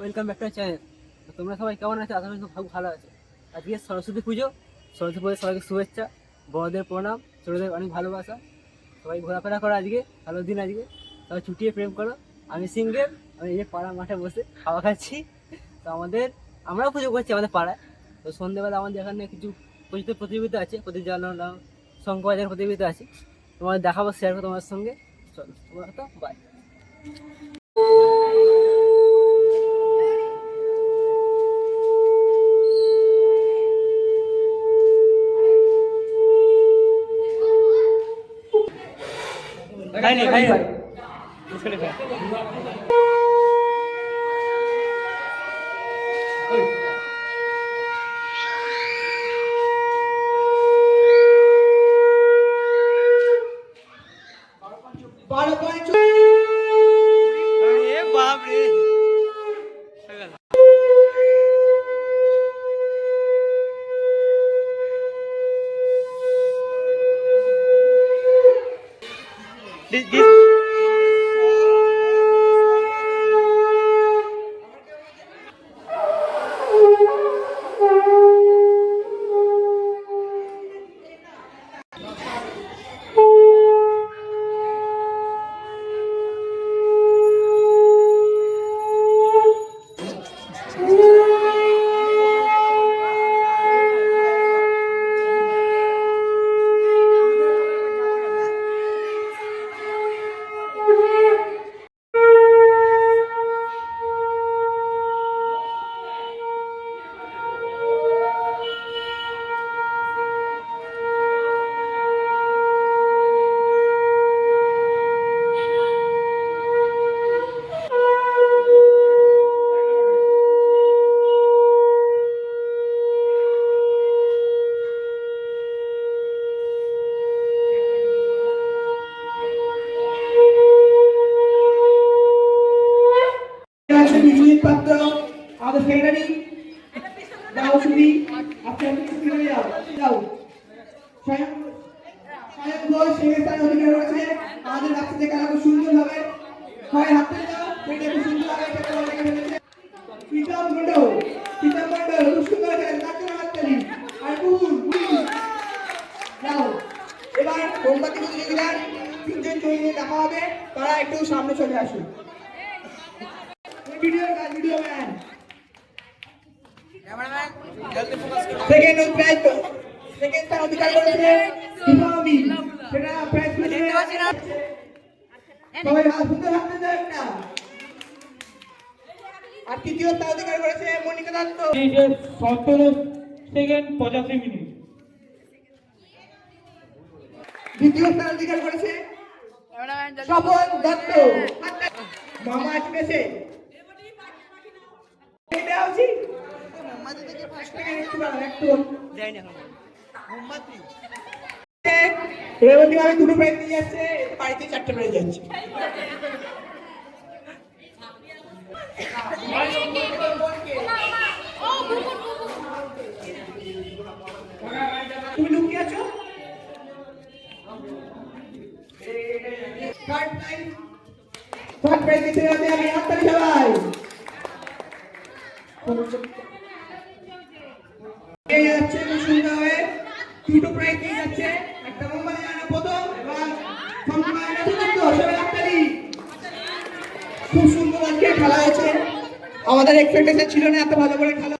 Welcome channel তোমরা সবাই কেমন আছো? আশা করি খুব ভালো আছো। আজকে সরস্বতী পুজো। সরস্বতী পুজোর সবাইকে শুভেচ্ছা। বড়দের প্রণাম, ছোটদের অনেক ভালোবাসা। সবাই ঘোরাফেরা করো আজকে, ভালো দিন আজকে। সবাই ছুটিয়ে প্রেম করো। আমি সিঙ্গেল আমি এই যে পাড়া মাঠে বসে খাওয়া খাচ্ছি। তো আমাদের, আমরাও পুজো করছি আমাদের পাড়ায়। তো সন্ধ্যেবেলা আমাদের এখানে কিছু পুজোতে প্রতিযোগিতা আছে, প্রতিযোগিতা শঙ্করাচার্য প্রতিযোগিতা আছে। তোমাদের দেখাবো শেয়ার করো তোমার সঙ্গে। চলো, তোমরা বাই 可以，可以，你这里可以。আছে স্বয়ং ঘোষ সেই স্থানে অধিকার রয়েছে। আমাদের বাচ্চাদের খেলা খুব সুন্দর হবে আর কুকুর যাও। এবার মোমবাতি প্রতিযোগিতার তিনজন জয়ী দেখা হবে। তারা একটু সামনে চলে আসুন। Video video man. Second prize second স্থান অধিকার করেছে দীপাবলি। সেটা প্রাইজ সবাই হাত সুন্দর হাত দিতে একটা। আর তৃতীয় স্থান অধিকার করেছে মনিকা দত্ত। সতেরো সেকেন্ড পঁচাশি মিনিট দ্বিতীয় স্থান অধিকার করেছে স্বপন দত্ত। মামা আসবে এটা হচ্ছে একটু যাইনি এখন রেবতী ভাবে দুটো প্রাইজ নিয়ে যাচ্ছে বাড়িতে চারটে প্রাইজ যাচ্ছে তুমি লুকিয়ে আছো থার্ড প্রাইজ থার্ড হবে আমি হাততালি সবাই এই যাচ্ছে, খুব হয়ে দুটো যাচ্ছে। একটা জানা প্রথম, এবং খুব সুন্দর আজকে খেলা হয়েছে। আমাদের এক্সপেকটেশন ছিল না এত ভালো করে খেলা